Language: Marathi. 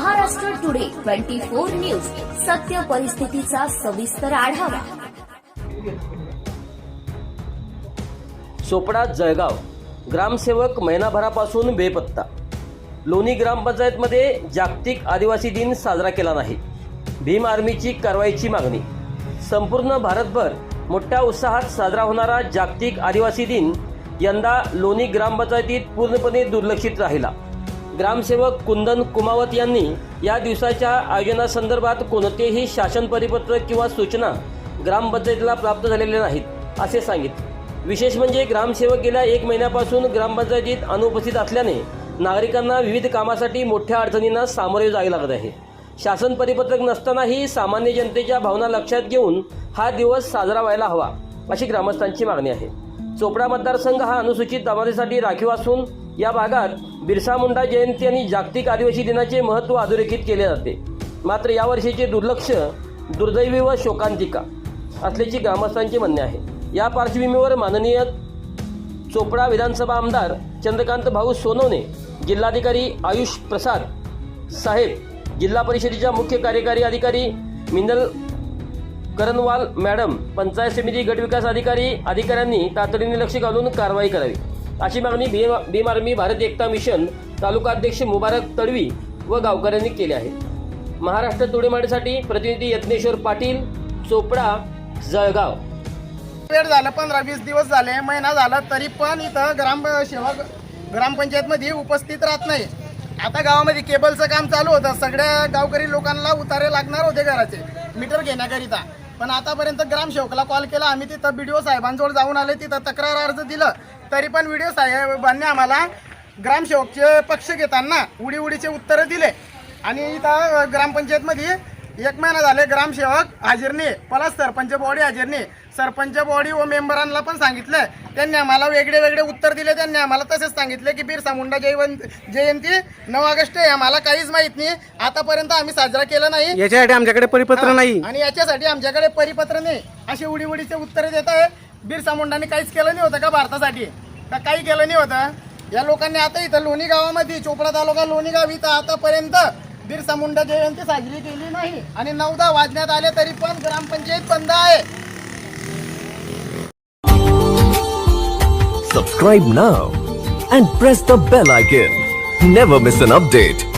Maharashtra today twenty four news. सत्य परिस्थितीचा सविस्तर आढावा. चोपडा जळगाव. ग्रामसेवक महिनाभरापासून बेपत्ता. लोणी ग्रामपंचायतमध्ये जागतिक आदिवासी दिन साजरा केला नाही. भीम आर्मीची कारवाईची मागणी. संपूर्ण भारतभर मोठ्या उत्साहात साजरा होणारा जागतिक आदिवासी दिन यंदा लोणी ग्रामपंचायतीत पूर्णपणे दुर्लक्षित राहिला. ग्रामसेवक कुंदन कुमावत यांनी या दिवसाच्या आयोजनासंदर्भात कोणतेही शासन परिपत्र किंवा सूचना ग्रामपंचायतीला प्राप्त झालेल्या नाहीत असे सांगितले. विशेष म्हणजे ग्रामसेवक गेल्या एक महिन्यापासून ग्रामपंचायतीत अनुपस्थित असल्याने नागरिकांना विविध कामासाठी मोठ्या अडचणींना सामोरे जावे लागत आहे. शासन परिपत्रक नसतानाही सामान्य जनतेच्या भावना लक्षात घेऊन हा दिवस साजरा व्हायला हवा अशी ग्रामस्थांची मागणी आहे. चोपडा मतदारसंघ हा अनुसूचित जमातीसाठी राखीव असून या भागात बिरसा मुंडा जयंती आणि जागतिक आदिवासी दिनाचे महत्त्व अधोरेखित केले जाते. मात्र यावर्षीचे दुर्लक्ष दुर्दैवी व शोकांतिका असल्याचे ग्रामस्थांचे म्हणणे आहे. या पार्श्वभूमीवर माननीय चोपडा विधानसभा आमदार चंद्रकांत भाऊ सोनवणे जिल्हाधिकारी आयुष प्रसाद साहेब जिल्हा परिषदेच्या मुख्य कार्यकारी अधिकारी मिनल करणवाल मॅडम पंचायत समिती गटविकास अधिकारी अधिकाऱ्यांनी तातडीने लक्ष घालून कारवाई करावी. अशी मागणी भीम भीम आर्मी भारत एकता मिशन तालुका अध्यक्ष मुबारक तडवी व गावकऱ्यांनी केली आहे. महाराष्ट्र तोडेमाडीसाठी प्रतिनिधी यत्नेश्वर पाटील चोपडा जळगाव. वेळ झालं पंधरा वीस दिवस झाले महिना झाला तरी पण इथं ग्राम सेवा ग्रामपंचायतमध्ये उपस्थित राहत नाही. आता गावामध्ये केबलचं काम चालू होतं. सगळ्या गावकरी लोकांना उतारे लागणार होते घराचे. मीटर घेण्याकरिता. पण आतापर्यंत ग्रामसेवकला कॉल केला. आम्ही तिथं बी डी ओ साहेबांजवळ जाऊन आले तिथं तक्रार अर्ज दिलं. तरी पण व्हिडिओ साहेबांनी आम्हाला ग्रामसेवकचे पक्ष घेताना उडी उडीचे उत्तरं दिले. आणि इथं ग्रामपंचायतमध्ये एक महिना झाले ग्रामसेवक हाजीर नाही प्लस सरपंच बॉडी हाजीर नाही सरपंच बॉडी व मेंबरांना पण सांगितलं त्यांनी आम्हाला वेगळे वेगळे उत्तर दिले त्यांनी आम्हाला तसेच सांगितले की बिरसा मुंडा जयवंत जयंती नऊ ऑगस्ट आहे. आम्हाला काहीच माहीत नाही. आतापर्यंत आम्ही साजरा केला नाही. याच्यासाठी आमच्याकडे परिपत्र नाही. आणि याच्यासाठी आमच्याकडे परिपत्र नाही. असे उडी उडीचे उत्तर देत आहे. बिरसा मुंडाने काहीच केलं नाही होतं का भारतासाठी? का काही केलं नाही होतं? या लोकांनी आता इथं लोणी गावामध्ये चोपडा तालुका लोणी गाव इथं आतापर्यंत बिरसा मुंडा जयंती साजरी केली नाही आणि नऊदा वाजण्यात आले तरी पण ग्रामपंचायत बंद आहे. सबस्क्राईब ना and press the bell icon never miss an update